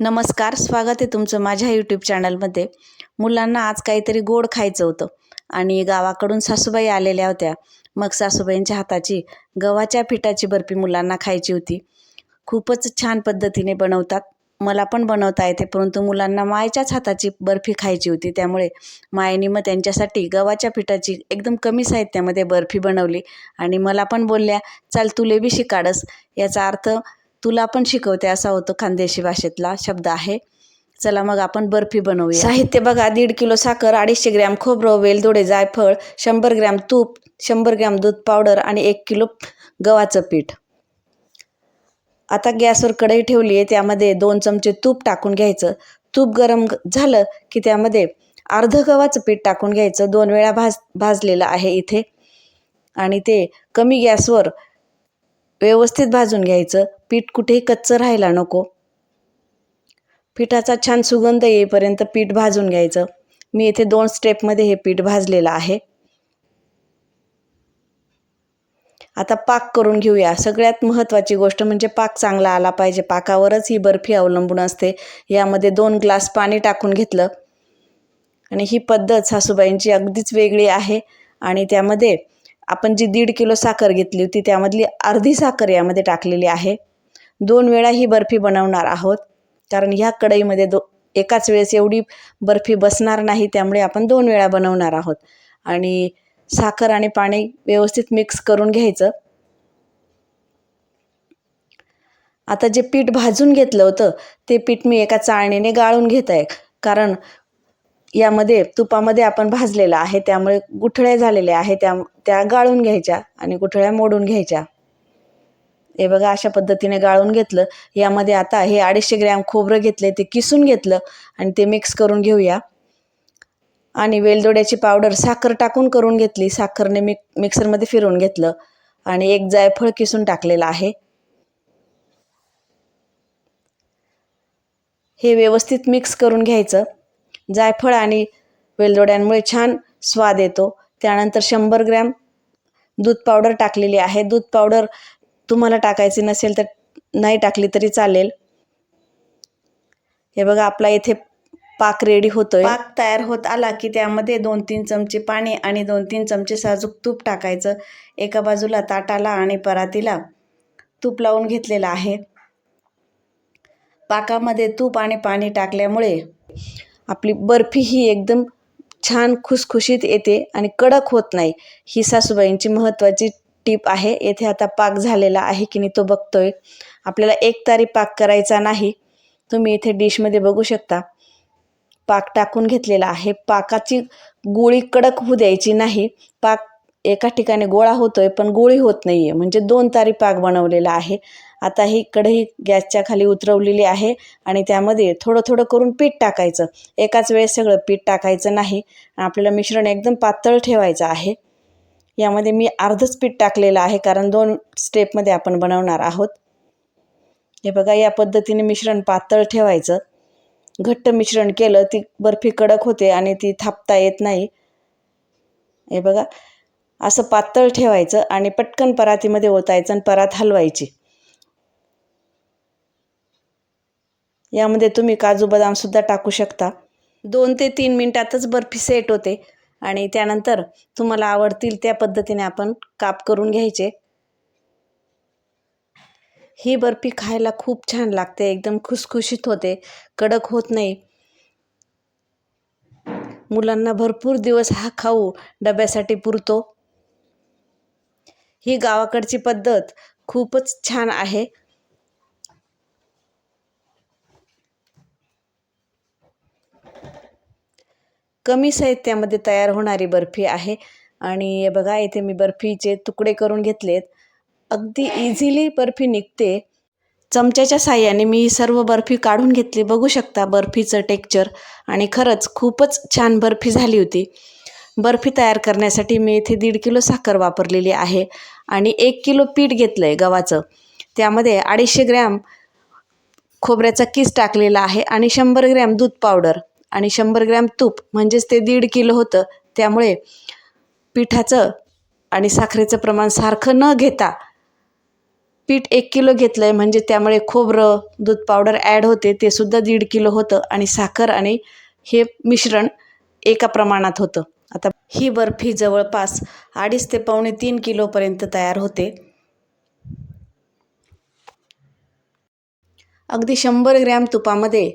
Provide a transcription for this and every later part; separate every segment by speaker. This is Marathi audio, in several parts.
Speaker 1: नमस्कार स्वागत आहे तुमचं माझ्या यूट्यूब चॅनलमध्ये मुलांना आज काहीतरी गोड खायचं होतं आणि गावाकडून सासूबाई आलेल्या होत्या. मग सासूबाईंच्या हाताची गव्हाच्या पिठाची बर्फी मुलांना खायची होती. खूपच छान पद्धतीने बनवतात. मला पण बनवता येते परंतु मुलांना मायच्याच हाताची बर्फी खायची होती. त्यामुळे मायेने मग त्यांच्यासाठी गव्हाच्या पिठाची एकदम कमी साहित्यामध्ये बर्फी बनवली आणि मला पण बोलल्या चल तुले बी शिकाडस. याचा अर्थ तुला पण शिकवते असा होतो खानदेशी भाषेतला शब्द आहे. चला मग आपण बर्फी बनवूया. साहित्य बघा दीड किलो साखर अडीचशे ग्रॅम खोबरं वेलदोडे जायफळ शंभर ग्रॅम तूप शंभर ग्रॅम दूध पावडर आणि एक किलो गव्हाचं पीठ. आता गॅसवर कढई ठेवली आहे त्यामध्ये दोन चमचे तूप टाकून घ्यायचं. तूप गरम झालं की त्यामध्ये अर्ध गव्हाचं पीठ टाकून घ्यायचं. दोन वेळा भाज भाजलेलं आहे इथे. आणि ते कमी गॅसवर व्यवस्थित भाजून घ्यायचं. पीठ कुठेही कच्चं राहायला नको. पिठाचा छान सुगंध येईपर्यंत पीठ भाजून घ्यायचं. मी इथे दोन स्टेपमध्ये हे पीठ भाजलेलं आहे. आता पाक करून घेऊया. सगळ्यात महत्त्वाची गोष्ट म्हणजे पाक चांगला आला पाहिजे. पाकावरच ही बर्फी अवलंबून असते. यामध्ये दोन ग्लास पाणी टाकून घेतलं. आणि ही पद्धत सासूबाईंची अगदीच वेगळी आहे. आणि त्यामध्ये आपण जी दीड किलो साखर घेतली होती त्यामधली अर्धी साखर यामध्ये टाकलेली आहे. दोन वेळा ही बर्फी बनवणार आहोत. कारण ह्या कढईमध्ये दो एकाच वेळेस एवढी बर्फी बसणार नाही त्यामुळे आपण दोन वेळा बनवणार आहोत. आणि साखर आणि पाणी व्यवस्थित मिक्स करून घ्यायचं. आता जे पीठ भाजून घेतलं होतं ते पीठ मी एका चाळणीने गाळून घेत आहे कारण यामध्ये तुपामध्ये आपण भाजलेलं आहे त्यामुळे गुठळ्या झालेल्या आहे त्या त्या गाळून घ्यायच्या आणि गुठळ्या मोडून घ्यायच्या. हे बघा अशा पद्धतीने गाळून घेतलं. यामध्ये आता हे अडीचशे ग्रॅम खोबरं घेतले ते किसून घेतलं आणि ते मिक्स करून घेऊया. आणि वेलदोड्याची पावडर साखर टाकून करून घेतली. साखरने मिक मिक्सरमध्ये फिरवून घेतलं. आणि एक जायफळ किसून टाकलेलं आहे. हे व्यवस्थित मिक्स करून घ्यायचं. जायफळ आणि वेलदोड्यांमुळे छान स्वाद येतो. त्यानंतर शंभर ग्रॅम दूध पावडर टाकलेली आहे. दूध पावडर तुम्हाला टाकायची नसेल तर नाही टाकली तरी चालेल. हे बघा आपला इथे पाक रेडी होतोय. पाक तयार होत आला की त्यामध्ये दोन तीन चमचे पाणी आणि दोन तीन चमचे साजूक तूप टाकायचं. एका बाजूला ताटाला आणि परातीला तूप लावून घेतलेलं आहे. पाकामध्ये तूप आणि पाणी टाकल्यामुळे आपली बर्फी ही एकदम छान खुसखुशीत येते आणि कडक होत नाही. ही सासूबाईंची महत्त्वाची टीप आहे. येथे आता पाक झालेला आहे की नाही तो बघतोय. आपल्याला एक तारी पाक करायचा नाही. तुम्ही इथे डिशमध्ये बघू शकता. पाक टाकून घेतलेला आहे. पाकाची गोळी कडक होऊ द्यायची नाही. पाक एका ठिकाणी गोळा होतोय पण गोळी होत नाही आहे म्हणजे दोन तारी पाक बनवलेला आहे. आता ही कढई गॅसच्या खाली उतरवलेली आहे आणि त्यामध्ये थोडं थोडं करून पीठ टाकायचं. एकाच वेळेस सगळं पीठ टाकायचं नाही. आपल्याला मिश्रण एकदम पातळ ठेवायचं आहे. यामध्ये मी अर्धच पीठ टाकलेलं आहे कारण दोन स्टेपमध्ये आपण बनवणार आहोत. हे बघा या पद्धतीने मिश्रण पातळ ठेवायचं. घट्ट मिश्रण केलं ती बर्फी कडक होते आणि ती थापता येत नाही. हे बघा असं पातळ ठेवायचं आणि पटकन परातीमध्ये ओतायचं आणि परात हलवायची. यामध्ये तुम्ही काजू बदामसुद्धा टाकू शकता. दोन ते तीन मिनटातच बर्फी सेट होते. आणि त्यानंतर तुम्हाला आवडतील त्या पद्धतीने आपण काप करून घ्यायचे. ही बर्फी खायला खूप छान लागते एकदम खुसखुशीत होते कडक होत नाही. मुलांना भरपूर दिवस हा खाऊ डब्यासाठी पुरतो. ही गावाकडची पद्धत खूपच छान आहे. कमी साहित्यामध्ये तयार होणारी बर्फी आहे. आणि बघा इथे मी बर्फीचे तुकडे करून घेतलेत. अगदी इझिली बर्फी निघते. चमच्याच्या साह्याने मी ही सर्व बर्फी काढून घेतली. बघू शकता बर्फीचं टेक्चर आणि खरंच खूपच छान बर्फी झाली होती. बर्फी तयार करण्यासाठी मी इथे दीड किलो साखर वापरलेली आहे. आणि एक किलो पीठ घेतलं आहे गव्हाचं. त्यामध्ये अडीचशे ग्रॅम खोबऱ्याचा किस टाकलेला आहे आणि शंभर ग्रॅम दूध पावडर. आणि शंभर ग्रॅम तूप म्हणजेच ते दीड किलो होतं. त्यामुळे पिठाचं आणि साखरेचं प्रमाण सारखं न घेता पीठ एक किलो घेतलं आहे म्हणजे त्यामुळे खोबरं दूध पावडर ॲड होते ते सुद्धा दीड किलो होतं आणि साखर आणि हे मिश्रण एका प्रमाणात होतं. आता ही बर्फी जवळपास अडीच ते पावणे तीन किलोपर्यंत तयार होते. अगदी शंभर ग्रॅम तुपामध्ये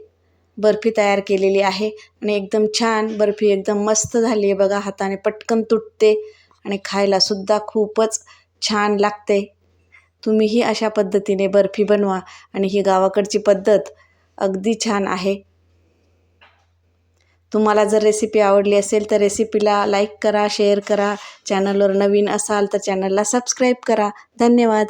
Speaker 1: बर्फी तयार केलेली आहे आणि एकदम छान बर्फी एकदम मस्त झाली आहे बघा हाताने पटकन तुटते आणि खायलासुद्धा खूपच छान लागते. तुम्हीही अशा पद्धतीने बर्फी बनवा आणि ही गावाकडची पद्धत अगदी छान आहे. तुम्हाला जर रेसिपी आवडली असेल तर रेसिपीला लाईक करा शेअर करा. चॅनलवर नवीन असाल तर चॅनलला सबस्क्राईब करा. धन्यवाद.